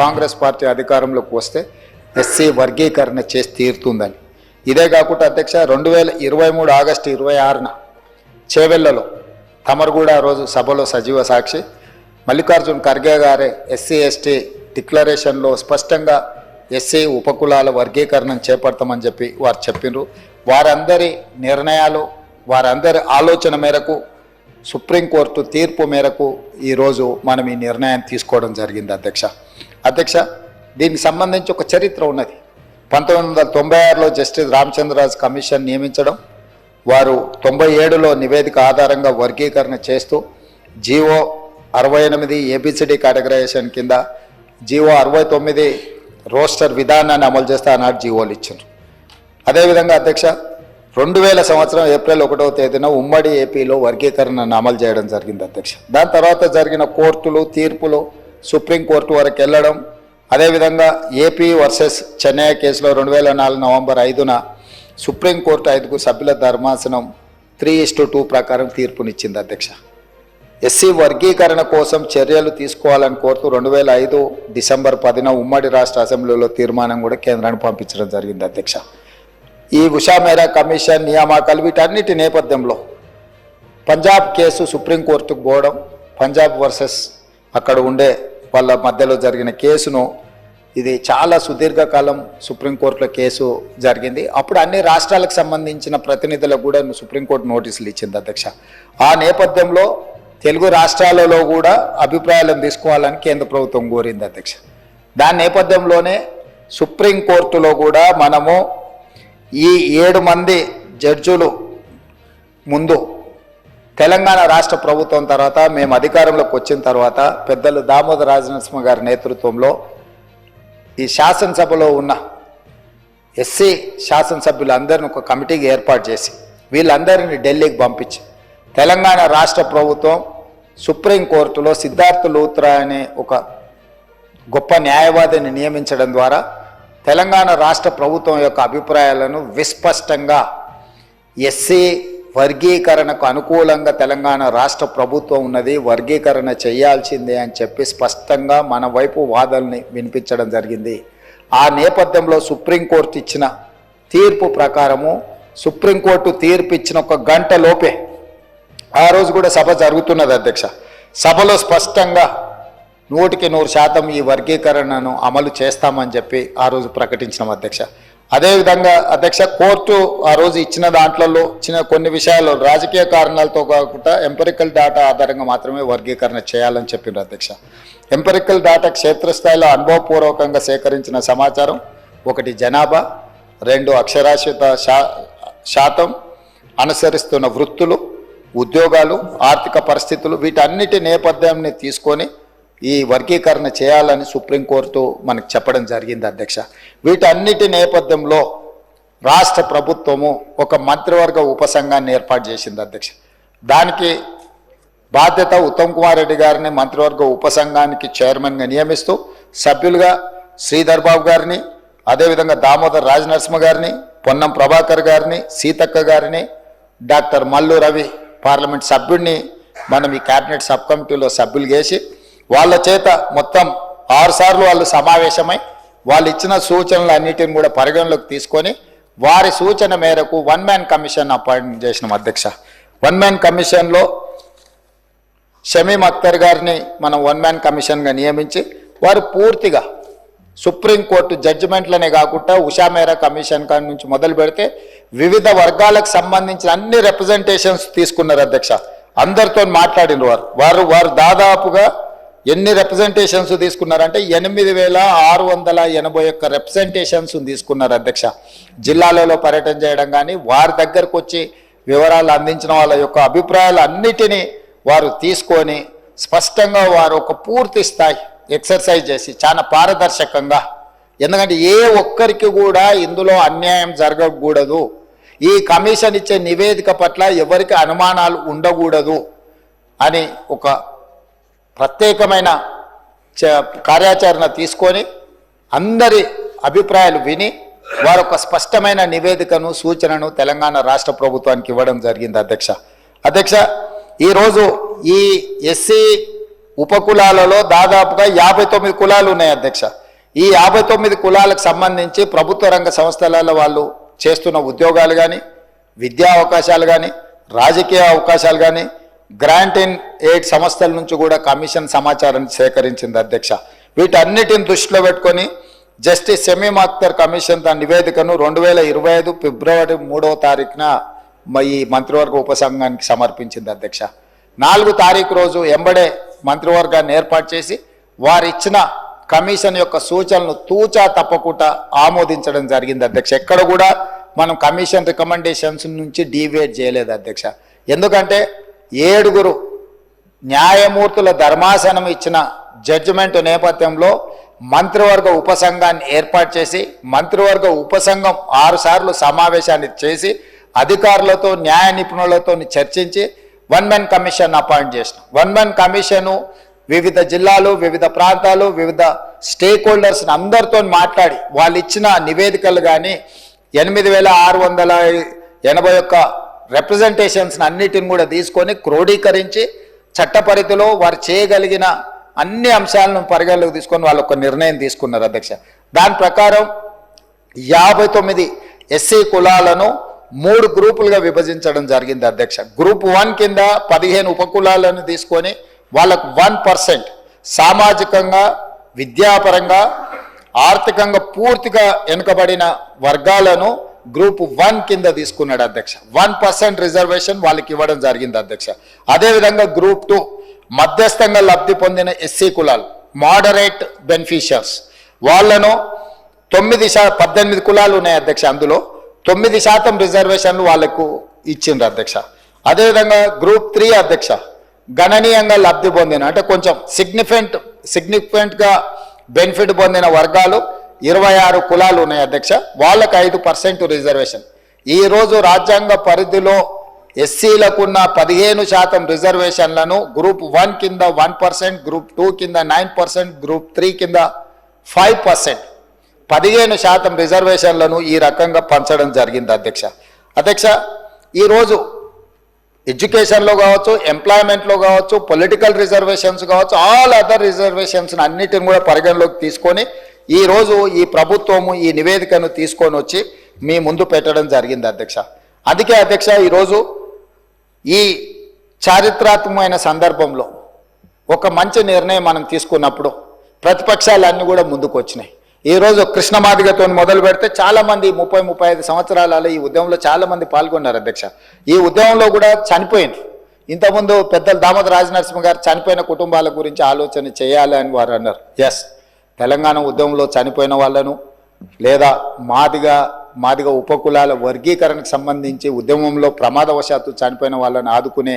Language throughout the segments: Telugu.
కాంగ్రెస్ పార్టీ అధికారంలోకి వస్తే ఎస్సీ వర్గీకరణ చేసి తీరుతుందని. ఇదే కాకుండా అధ్యక్ష రెండు వేల ఇరవై మూడు ఆగస్టు ఇరవై ఆరున చేవెళ్ళలో తమరుగూడ రోజు సభలో సజీవ సాక్షి. మల్లికార్జున్ ఖర్గే గారే ఎస్సీ ఎస్టీ డిక్లరేషన్లో స్పష్టంగా ఎస్సీ ఉపకులాల వర్గీకరణను చేపడతామని చెప్పి వారు చెప్పినారు వారందరి నిర్ణయాలు వారందరి ఆలోచన మేరకు సుప్రీంకోర్టు తీర్పు మేరకు ఈరోజు మనం ఈ నిర్ణయం తీసుకోవడం జరిగింది అధ్యక్ష. అధ్యక్ష దీనికి సంబంధించి ఒక చరిత్ర ఉన్నది. పంతొమ్మిది వందల తొంభై ఆరులో జస్టిస్ రామచంద్రరాజు కమిషన్ నియమించడం వారు తొంభై ఏడులో నివేదిక ఆధారంగా వర్గీకరణ చేస్తూ జీవో అరవై ఎనిమిది ఏబిసిడి కేటగరైజేషన్ కింద జీవో అరవై తొమ్మిది రోస్టర్ విధానాన్ని అమలు చేస్తే ఆనాడు జీవోలు ఇచ్చారు. అదేవిధంగా అధ్యక్ష రెండు వేల సంవత్సరం ఏప్రిల్ ఒకటవ తేదీన ఉమ్మడి ఏపీలో వర్గీకరణను అమలు చేయడం జరిగింది అధ్యక్ష. దాని తర్వాత జరిగిన కోర్టులు తీర్పులు సుప్రీంకోర్టు వరకు వెళ్ళడం. అదేవిధంగా ఏపీ వర్సెస్ చెన్నై కేసులో రెండు వేల నాలుగు నవంబర్ ఐదున సుప్రీంకోర్టు ఐదుగురు సభ్యుల ధర్మాసనం త్రీ ఇస్టు టూ ప్రకారం తీర్పునిచ్చింది అధ్యక్ష. ఎస్సీ వర్గీకరణ కోసం చర్యలు తీసుకోవాలని కోరుతూ రెండు వేల ఐదు డిసెంబర్ పదిన ఉమ్మడి రాష్ట్ర అసెంబ్లీలో తీర్మానం కూడా కేంద్రాన్ని పంపించడం జరిగింది అధ్యక్ష. ఈ ఉషా మేరా కమిషన్ నియామకాలు వీటన్నిటి నేపథ్యంలో పంజాబ్ కేసు సుప్రీంకోర్టుకు పోవడం పంజాబ్ వర్సెస్ అక్కడ ఉండే వాళ్ళ మధ్యలో జరిగిన కేసును ఇది చాలా సుదీర్ఘకాలం సుప్రీంకోర్టులో కేసు జరిగింది. అప్పుడు అన్ని రాష్ట్రాలకు సంబంధించిన ప్రతినిధులకు కూడా సుప్రీంకోర్టు నోటీసులు ఇచ్చింది అధ్యక్ష. ఆ నేపథ్యంలో తెలుగు రాష్ట్రాలలో కూడా అభిప్రాయాలను తీసుకోవాలని కేంద్ర ప్రభుత్వం కోరింది అధ్యక్ష. దాని నేపథ్యంలోనే సుప్రీంకోర్టులో కూడా మనము ఈ ఏడు మంది జడ్జులు ముందు తెలంగాణ రాష్ట్ర ప్రభుత్వం తర్వాత మేము అధికారంలోకి వచ్చిన తర్వాత పెద్దలు దామోదర రాజనరసింహ గారి నేతృత్వంలో ఈ శాసనసభలో ఉన్న ఎస్సీ శాసనసభ్యులందరిని ఒక కమిటీకి ఏర్పాటు చేసి వీళ్ళందరినీ ఢిల్లీకి పంపించి తెలంగాణ రాష్ట్ర ప్రభుత్వం సుప్రీంకోర్టులో సిద్ధార్థ లూత్రా అనే ఒక గొప్ప న్యాయవాదిని నియమించడం ద్వారా తెలంగాణ రాష్ట్ర ప్రభుత్వం యొక్క అభిప్రాయాలను విస్పష్టంగా ఎస్సీ వర్గీకరణకు అనుకూలంగా తెలంగాణ రాష్ట్ర ప్రభుత్వం ఉన్నది వర్గీకరణ చేయాల్సిందే అని చెప్పి స్పష్టంగా మన వైపు వాదనని వినిపించడం జరిగింది. ఆ నేపథ్యంలో సుప్రీంకోర్టు ఇచ్చిన తీర్పు ప్రకారము సుప్రీంకోర్టు తీర్పు ఇచ్చిన ఒక గంట లోపే ఆ రోజు కూడా సభ జరుగుతున్నది అధ్యక్ష. సభలో స్పష్టంగా నూటికి నూరు శాతం ఈ వర్గీకరణను అమలు చేస్తామని చెప్పి ఆ రోజు ప్రకటించినాం అధ్యక్ష. అదేవిధంగా అధ్యక్ష కోర్టు ఆ రోజు ఇచ్చిన దాంట్లలో ఇచ్చిన కొన్ని విషయాలు రాజకీయ కారణాలతో కాకుండా ఎంపెరికల్ డాటా ఆధారంగా మాత్రమే వర్గీకరణ చేయాలని చెప్పిండ్రు అధ్యక్ష. ఎంపెరికల్ డాటా క్షేత్రస్థాయిలో అనుభవపూర్వకంగా సేకరించిన సమాచారం ఒకటి జనాభా రెండు అక్షరాస్యత శాతం అనుసరిస్తున్న వృత్తులు ఉద్యోగాలు ఆర్థిక పరిస్థితులు వీటన్నిటి నేపథ్యాన్ని తీసుకొని ఈ వర్గీకరణ చేయాలని సుప్రీంకోర్టు మనకు చెప్పడం జరిగింది అధ్యక్ష. వీటన్నిటి నేపథ్యంలో రాష్ట్ర ప్రభుత్వము ఒక మంత్రివర్గ ఉపసంఘాన్ని ఏర్పాటు చేసింది అధ్యక్ష. దానికి బాధ్యత ఉత్తమ్ కుమార్ రెడ్డి గారిని మంత్రివర్గ ఉపసంఘానికి చైర్మన్గా నియమిస్తూ సభ్యులుగా శ్రీధర్ బాబు గారిని అదేవిధంగా దామోదర్ రాజనరసింహ గారిని పొన్నం ప్రభాకర్ గారిని సీతక్క గారిని డాక్టర్ మల్లు రవి పార్లమెంట్ సభ్యుడిని మనం ఈ కేబినెట్ సబ్ కమిటీలో సభ్యులు చేసి వాళ్ళ చేత మొత్తం ఆరు సార్లు వాళ్ళు సమావేశమై వాళ్ళు ఇచ్చిన సూచనలు అన్నిటిని కూడా పరిగణలోకి తీసుకొని వారి సూచన మేరకు వన్ మ్యాన్ కమిషన్ అపాయింట్ చేసినాం అధ్యక్ష. వన్ మ్యాన్ కమిషన్లో షమీం అఖ్తర్ గారిని మనం వన్ మ్యాన్ కమిషన్గా నియమించి వారు పూర్తిగా సుప్రీంకోర్టు జడ్జిమెంట్లనే కాకుండా ఉషా మేరా కమిషన్ నుంచి మొదలు పెడితే వివిధ వర్గాలకు సంబంధించిన అన్ని రిప్రజెంటేషన్స్ తీసుకున్నారు అధ్యక్ష. అందరితో మాట్లాడిన వారు. వారు వారు దాదాపుగా ఎన్ని రిప్రజెంటేషన్స్ తీసుకున్నారంటే ఎనిమిది వేల ఆరు వందల ఎనభై ఒక్క రిప్రజెంటేషన్స్ తీసుకున్నారు అధ్యక్ష. జిల్లాలలో పర్యటన చేయడం కానీ వారి దగ్గరకు వచ్చి వివరాలు అందించిన వాళ్ళ యొక్క అభిప్రాయాలు అన్నిటినీ వారు తీసుకొని స్పష్టంగా వారు ఒక పూర్తి స్థాయి ఎక్సర్సైజ్ చేసి చాలా పారదర్శకంగా ఎందుకంటే ఏ ఒక్కరికి కూడా ఇందులో అన్యాయం జరగకూడదు. ఈ కమిషన్ ఇచ్చే నివేదిక పట్ల ఎవరికి అనుమానాలు ఉండకూడదు అని ఒక ప్రత్యేకమైన చ- కార్యాచరణ తీసుకొని అందరి అభిప్రాయాలు విని వారు ఒక స్పష్టమైన నివేదికను సూచనను తెలంగాణ రాష్ట్ర ప్రభుత్వానికి ఇవ్వడం జరిగింది అధ్యక్ష. అధ్యక్ష ఈరోజు ఈ ఎస్సీ ఉపకులాలలో దాదాపుగా యాభై తొమ్మిది కులాలు ఉన్నాయి అధ్యక్ష. ఈ యాభై తొమ్మిది కులాలకు సంబంధించి ప్రభుత్వ రంగ సంస్థలలో వాళ్ళు చేస్తున్న ఉద్యోగాలు కానీ విద్యా అవకాశాలు కానీ రాజకీయ అవకాశాలు కానీ గ్రాంట్ ఇన్ ఎయిడ్ సంస్థల నుంచి కూడా కమిషన్ సమాచారాన్ని సేకరించింది అధ్యక్ష. వీటన్నిటిని దృష్టిలో పెట్టుకొని జస్టిస్ సెమీం అఖ్తర్ కమిషన్ తన నివేదికను రెండు వేల ఇరవై ఐదు ఫిబ్రవరి మూడవ తారీఖున ఈ మంత్రివర్గ ఉపసంఘానికి సమర్పించింది అధ్యక్ష. నాలుగు తారీఖు రోజు ఎంబడే మంత్రివర్గాన్ని ఏర్పాటు చేసి వారిచ్చిన కమిషన్ యొక్క సూచనలు తూచా తప్పకుండా ఆమోదించడం జరిగింది అధ్యక్ష. ఎక్కడ కూడా మనం కమిషన్ రికమెండేషన్స్ నుంచి డీవేట్ చేయలేదు అధ్యక్ష. ఎందుకంటే ఏడుగురు న్యాయమూర్తుల ధర్మాసనం ఇచ్చిన జడ్జిమెంట్ నేపథ్యంలో మంత్రివర్గ ఉపసంఘాన్ని ఏర్పాటు చేసి మంత్రివర్గ ఉపసంఘం ఆరు సార్లు సమావేశాన్ని చేసి అధికారులతో న్యాయ నిపుణులతో చర్చించి వన్ మెన్ కమిషన్ అపాయింట్ చేసిన. వన్ మెన్ కమిషను వివిధ జిల్లాలు వివిధ ప్రాంతాలు వివిధ స్టేక్ హోల్డర్స్ని అందరితో మాట్లాడి వాళ్ళు ఇచ్చిన నివేదికలు కానీ ఎనిమిది వేల ఆరు వందల ఎనభై ఒక్క రిప్రజెంటేషన్స్ అన్నిటిని కూడా తీసుకొని క్రోడీకరించి చట్టపరిధిలో వారు చేయగలిగిన అన్ని అంశాలను పరిగణలోకి తీసుకొని వాళ్ళు ఒక నిర్ణయం తీసుకున్నారు అధ్యక్ష. దాని ప్రకారం యాభై తొమ్మిది ఎస్సీ కులాలను మూడు గ్రూపులుగా విభజించడం జరిగింది అధ్యక్ష. గ్రూప్ వన్ కింద పదిహేను ఉపకులాలను తీసుకొని వాళ్ళకు వన్ పర్సెంట్ సామాజికంగా విద్యాపరంగా ఆర్థికంగా పూర్తిగా వెనుకబడిన వర్గాలను గ్రూప్ వన్ కింద తీసుకున్నాడు అధ్యక్ష. వన్ పర్సెంట్ రిజర్వేషన్ వాళ్ళకి ఇవ్వడం జరిగింది అధ్యక్ష. అదేవిధంగా గ్రూప్ టూ మధ్యస్థంగా లబ్ధి పొందిన ఎస్సీ కులాలు మోడరేట్ బెనిఫిషియర్స్ వాళ్ళను తొమ్మిది శా పద్దెనిమిది కులాలు ఉన్నాయి అధ్యక్ష అందులో. తొమ్మిది శాతం రిజర్వేషన్లు వాళ్ళకు ఇచ్చిండ్రు అధ్యక్ష. అదేవిధంగా గ్రూప్ త్రీ అధ్యక్ష గణనీయంగా లబ్ధి పొందిన అంటే కొంచెం సిగ్నిఫికెంట్ సిగ్నిఫికెంట్గా బెనిఫిట్ పొందిన వర్గాలు ఇరవై ఆరు కులాలు ఉన్నాయి అధ్యక్ష. వాళ్ళకు ఐదు పర్సెంట్ రిజర్వేషన్. ఈరోజు రాజ్యాంగ పరిధిలో ఎస్సీలకున్న పదిహేను శాతం రిజర్వేషన్లను గ్రూప్ వన్ కింద వన్ పర్సెంట్ గ్రూప్ టూ కింద నైన్ పర్సెంట్ గ్రూప్ త్రీ కింద ఫైవ్ పర్సెంట్. పదిహేను శాతం రిజర్వేషన్లను ఈ రకంగా పంచడం జరిగింది అధ్యక్ష. అధ్యక్ష ఈరోజు ఎడ్యుకేషన్లో కావచ్చు ఎంప్లాయ్మెంట్లో కావచ్చు పొలిటికల్ రిజర్వేషన్స్ కావచ్చు ఆల్ అదర్ రిజర్వేషన్స్ అన్నిటిని కూడా పరిగణలోకి తీసుకొని ఈరోజు ఈ ప్రభుత్వము ఈ నివేదికను తీసుకొని వచ్చి మీ ముందు పెట్టడం జరిగింది అధ్యక్ష. అందుకే అధ్యక్ష ఈరోజు ఈ చారిత్రాత్మకమైన సందర్భంలో ఒక మంచి నిర్ణయం మనం తీసుకున్నప్పుడు ప్రతిపక్షాలన్నీ కూడా ముందుకు వచ్చినాయి ఈరోజు కృష్ణమాదిగతో మొదలు పెడితే చాలామంది ముప్పై ముప్పై ఐదు సంవత్సరాలలో ఈ ఉద్యమంలో చాలామంది పాల్గొన్నారు అధ్యక్ష. ఈ ఉద్యమంలో కూడా చనిపోయింది ఇంతకుముందు పెద్దలు దామోదర రాజనరసింహ గారు చనిపోయిన కుటుంబాల గురించి ఆలోచన చేయాలి అని వారు అన్నారు. ఎస్ తెలంగాణ ఉద్యమంలో చనిపోయిన వాళ్ళను లేదా మాదిగా మాదిగా ఉపకులాల వర్గీకరణకు సంబంధించి ఉద్యమంలో ప్రమాదవశాత్తు చనిపోయిన వాళ్ళని ఆదుకునే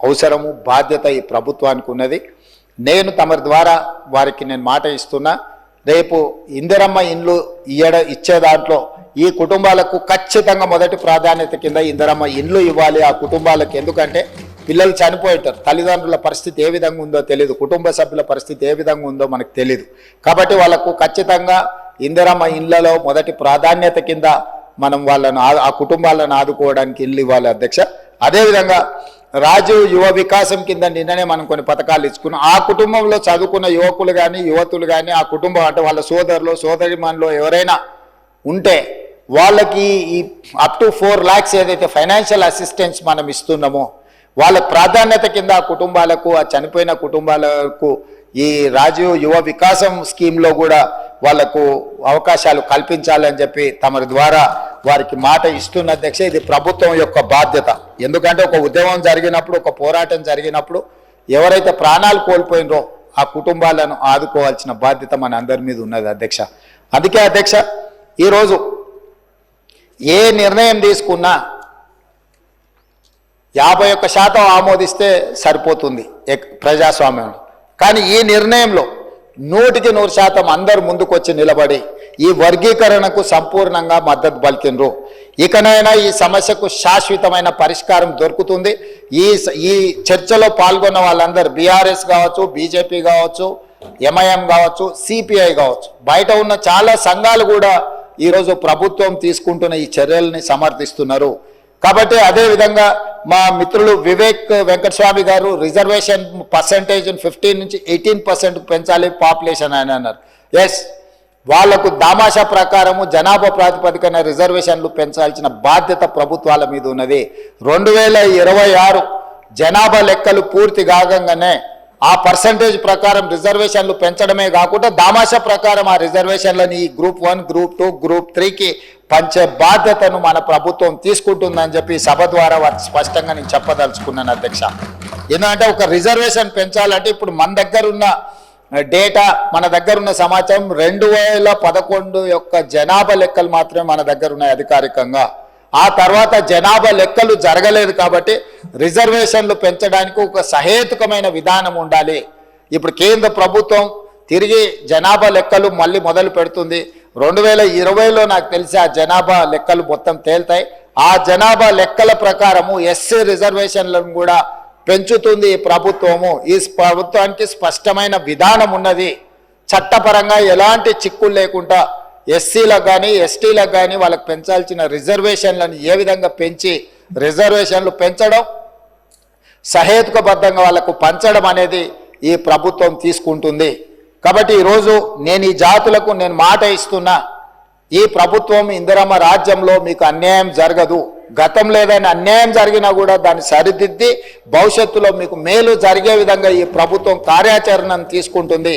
అవసరము బాధ్యత ఈ ప్రభుత్వానికి ఉన్నది. నేను తమరి ద్వారా వారికి నేను మాట ఇస్తున్నా రేపు ఇందిరమ్మ ఇండ్లు ఇయ్యడ ఇచ్చే దాంట్లో ఈ కుటుంబాలకు ఖచ్చితంగా మొదటి ప్రాధాన్యత కింద ఇందిరమ్మ ఇండ్లు ఇవ్వాలి ఆ కుటుంబాలకు. ఎందుకంటే పిల్లలు చనిపోయేటారు. తల్లిదండ్రుల పరిస్థితి ఏ విధంగా ఉందో తెలియదు కుటుంబ సభ్యుల పరిస్థితి ఏ విధంగా ఉందో మనకు తెలియదు కాబట్టి వాళ్ళకు ఖచ్చితంగా ఇందిరమ్మ ఇళ్ళలో మొదటి ప్రాధాన్యత కింద మనం వాళ్ళను ఆ- ఆ కుటుంబాలను ఆదుకోవడానికి ఇల్లు ఇవ్వాలి అధ్యక్ష. అదేవిధంగా రాజీవ్ యువ వికాసం కింద నిన్ననే మనం కొన్ని పథకాలు ఇచ్చుకున్నాం. ఆ కుటుంబంలో చదువుకున్న యువకులు కానీ యువతులు కానీ ఆ కుటుంబం అంటే వాళ్ళ సోదరులు సోదరిమణులు ఎవరైనా ఉంటే వాళ్ళకి ఈ అప్ టు ఫోర్ ల్యాక్స్ ఏదైతే ఫైనాన్షియల్ అసిస్టెన్స్ మనం ఇస్తున్నామో వాళ్ళ ప్రాధాన్యత కింద ఆ కుటుంబాలకు ఆ చనిపోయిన కుటుంబాలకు ఈ రాజీవ్ యువ వికాసం స్కీమ్లో కూడా వాళ్ళకు అవకాశాలు కల్పించాలని చెప్పి తమరి ద్వారా వారికి మాట ఇస్తున్న అధ్యక్ష ఇది ప్రభుత్వం యొక్క బాధ్యత. ఎందుకంటే ఒక ఉద్యమం జరిగినప్పుడు ఒక పోరాటం జరిగినప్పుడు ఎవరైతే ప్రాణాలు కోల్పోయినరో ఆ కుటుంబాలను ఆదుకోవాల్సిన బాధ్యత మన అందరి మీద ఉన్నది అధ్యక్ష. అందుకే అధ్యక్ష ఈరోజు ఏ నిర్ణయం తీసుకున్నా యాభై ఒక్క శాతం ఆమోదిస్తే సరిపోతుంది ఎక్- ప్రజాస్వామ్యంలో. కానీ ఈ నిర్ణయంలో నూటికి నూరు శాతం అందరు ముందుకొచ్చి నిలబడి ఈ వర్గీకరణకు సంపూర్ణంగా మద్దతు పలికినరు ఇకనైనా ఈ సమస్యకు శాశ్వతమైన పరిష్కారం దొరుకుతుంది. ఈ ఈ చర్చలో పాల్గొన్న వాళ్ళందరూ బీఆర్ఎస్ కావచ్చు బీజేపీ కావచ్చు ఎంఐఎం కావచ్చు సిపిఐ కావచ్చు. బయట ఉన్న చాలా సంఘాలు కూడా ఈరోజు ప్రభుత్వం తీసుకుంటున్న ఈ చర్యల్ని సమర్థిస్తున్నారు. కాబట్టి అదే విధంగా మా మిత్రులు వివేక్ వెంకటస్వామి గారు రిజర్వేషన్ పర్సంటేజ్ ఫిఫ్టీన్ నుంచి ఎయిటీన్ పర్సెంట్ పెంచాలి పాపులేషన్ అని అన్నారు. ఎస్ వాళ్ళకు దామాషా ప్రకారము జనాభా ప్రాతిపదికన రిజర్వేషన్లు పెంచాల్సిన బాధ్యత ప్రభుత్వాల మీద ఉన్నది. రెండు వేల ఇరవై ఆరు జనాభా లెక్కలు పూర్తి కాగంగానే ఆ పర్సంటేజ్ ప్రకారం రిజర్వేషన్లు పెంచడమే కాకుండా దామాషా ప్రకారం ఆ రిజర్వేషన్లని ఈ group one group two group త్రీకి పంచే బాధ్యతను మన ప్రభుత్వం తీసుకుంటుందని చెప్పి సభ ద్వారా వారికి స్పష్టంగా నేను చెప్పదలుచుకున్నాను అధ్యక్ష. ఎందుకంటే ఒక రిజర్వేషన్ పెంచాలంటే ఇప్పుడు మన దగ్గర ఉన్న డేటా మన దగ్గర ఉన్న సమాచారం రెండు వేల పదకొండు యొక్క జనాభా లెక్కలు మాత్రమే మన దగ్గర ఉన్నాయి అధికారికంగా. ఆ తర్వాత జనాభా లెక్కలు జరగలేదు కాబట్టి రిజర్వేషన్లు పెంచడానికి ఒక సహేతుకమైన విధానం ఉండాలి. ఇప్పుడు కేంద్ర ప్రభుత్వం తిరిగి జనాభా లెక్కలు మళ్ళీ మొదలు పెడుతుంది. రెండు వేల ఇరవైలో నాకు తెలిసి ఆ జనాభా లెక్కలు మొత్తం తేల్తాయి. ఆ జనాభా లెక్కల ప్రకారము ఎస్సీ రిజర్వేషన్లను కూడా పెంచుతుంది ఈ ప్రభుత్వము. ఈ ప్రభుత్వానికి స్పష్టమైన విధానం ఉన్నది. చట్టపరంగా ఎలాంటి చిక్కులు లేకుండా ఎస్సీలకు కానీ ఎస్టీలకు కానీ వాళ్ళకి పెంచాల్సిన రిజర్వేషన్లను ఏ విధంగా పెంచి రిజర్వేషన్లు పెంచడం సహేతుకబద్ధంగా వాళ్ళకు పంచడం అనేది ఈ ప్రభుత్వం తీసుకుంటుంది. కాబట్టి ఈరోజు నేను ఈ జాతులకు నేను మాట ఇస్తున్నా ఈ ప్రభుత్వం ఇందిరమ్మ రాజ్యంలో మీకు అన్యాయం జరగదు. గతంలో ఏదైనా అన్యాయం జరిగినా కూడా దాన్ని సరిదిద్ది భవిష్యత్తులో మీకు మేలు జరిగే విధంగా ఈ ప్రభుత్వం కార్యాచరణను తీసుకుంటుంది.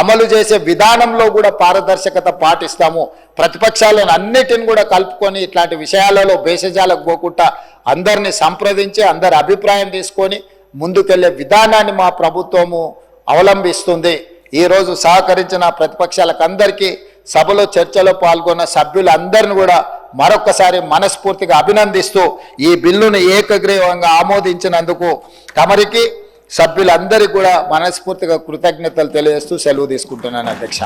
అమలు చేసే విధానంలో కూడా పారదర్శకత పాటిస్తాము. ప్రతిపక్షాలను అన్నిటిని కూడా కలుపుకొని ఇట్లాంటి విషయాలలో భేషజాలకు పోకుండా అందరిని సంప్రదించి అందరి అభిప్రాయం తీసుకొని ముందుకెళ్ళే విధానాన్ని మా ప్రభుత్వము అవలంబిస్తుంది. ఈరోజు సహకరించిన ప్రతిపక్షాలకు అందరికీ సభలో చర్చలో పాల్గొన్న సభ్యులందరిని కూడా మరొక్కసారి మనస్ఫూర్తిగా అభినందిస్తూ ఈ బిల్లును ఏకగ్రీవంగా ఆమోదించినందుకు తమరికి సభ్యులందరికీ కూడా మనస్ఫూర్తిగా కృతజ్ఞతలు తెలియజేస్తూ సెలవు తీసుకుంటున్నాను అధ్యక్ష.